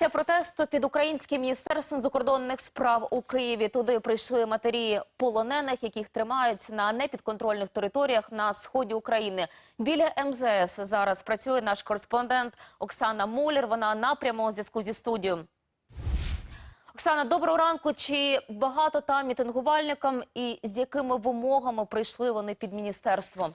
Акція протесту під українським міністерством закордонних справ у Києві. Туди прийшли матері полонених, яких тримають на непідконтрольних територіях на сході України. Біля МЗС зараз працює наш кореспондент Оксана Мулєр. Вона на прямому зв'язку зі студією. Оксана, доброго ранку. Чи багато там мітингувальникам і з якими вимогами прийшли вони під міністерство?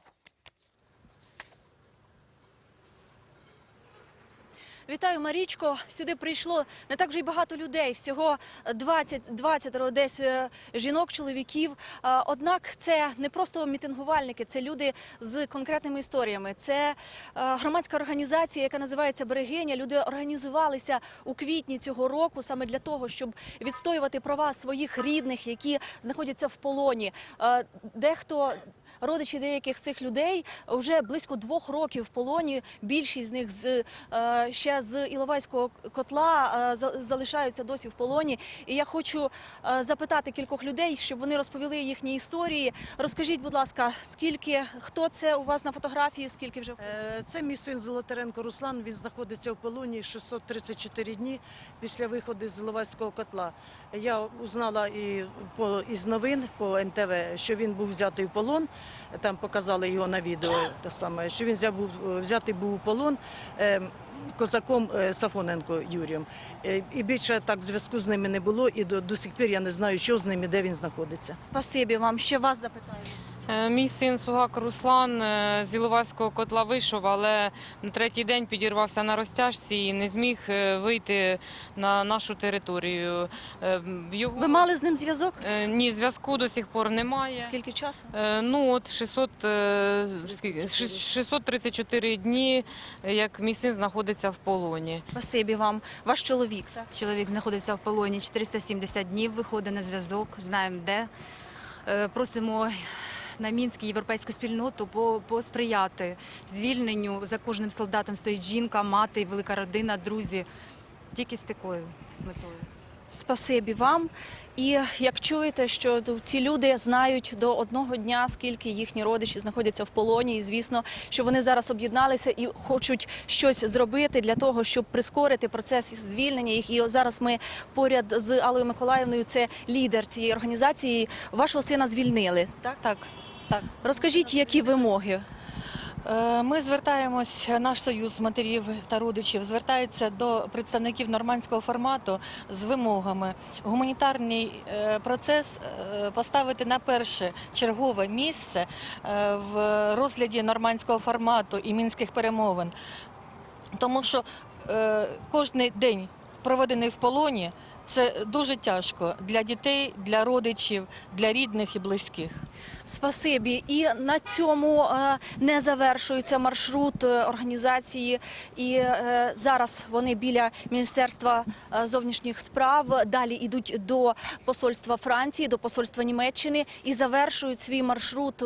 Вітаю, Марічко. Сюди прийшло не так вже й багато людей. Всього 20, 20 десь е, жінок, чоловіків. Однак це не просто мітингувальники, це люди з конкретними історіями. Це е, громадська організація, яка називається Берегиня. Люди організувалися у квітні цього року саме для того, щоб відстоювати права своїх рідних, які знаходяться в полоні. Е, Дехто Родичі деяких цих людей вже близько двох років в полоні. Більшість з них з е, ще з Іловайського котла е, за- залишаються досі в полоні. І я хочу е, запитати кількох людей, щоб вони розповіли їхні історії. Розкажіть, будь ласка, скільки хто це у вас на фотографії? Скільки вже Це мій син Золотаренко Руслан. Він знаходиться в полоні 634 дні після виходу з Іловайського котла. Я узнала і по із новин по НТВ, що він був взятий в полон. Там показали його на відео. Те саме, що він взяв взятий був у полон. е, Козаком е, Сафоненко Юрієм. Е, І більше так зв'язку з ними не було, і до, до сих пір я не знаю, що з ними, де він знаходиться. спасибі вам. Ще вас запитаю. Е, Мій син Сугак Руслан е, з Іловайського котла вийшов, але на третій день підірвався на розтяжці і не зміг е, вийти на нашу територію. Його... Ви мали з ним зв'язок? Ні, зв'язку до сих пор немає. Скільки часу? Ну от 600, е, скільки? Ши- 634 дні, як мій син знаходиться в полоні. Спасибі вам. Ваш чоловік, так? Чоловік знаходиться в полоні 470 днів, виходить на зв'язок, знаємо де. Просимо на Мінськ європейську спільноту по- посприяти звільненню. За кожним солдатом стоїть жінка, мати, велика родина, друзі. Тільки з такою метою. Спасибі вам. І як чуєте, що ці люди знають до одного дня, скільки їхні родичі знаходяться в полоні, і звісно, що вони зараз об'єдналися і хочуть щось зробити для того, щоб прискорити процес звільнення їх. І зараз ми поряд з Аллою Миколаївною, це лідер цієї організації. Вашого сина звільнили. Так, Так, так. розкажіть, які вимоги. Е, Ми звертаємось, наш союз матерів та родичів звертається до представників нормандського формату з вимогами гуманітарний е, процес е, поставити на перше чергове місце в розгляді нормандського формату і мінських перемовин, тому що кожний день проведений в полоні. Це дуже тяжко для дітей, для родичів, для рідних і близьких. Спасибі. І на цьому е, не завершується маршрут е, організації. І е, зараз вони біля Міністерства зовнішніх справ. Далі йдуть до посольства Франції, до посольства Німеччини і завершують свій маршрут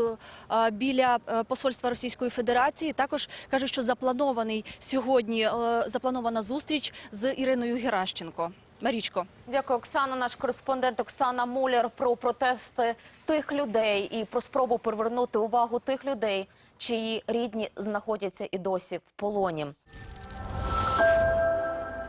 біля посольства Російської Федерації. Також кажуть, що запланований сьогодні запланована зустріч з Іриною Геращенко. Марічко. Дякую, Оксана. Наш кореспондент Оксана Муляр про протести тих людей і про спробу привернути увагу тих людей, чиї рідні знаходяться і досі в полоні.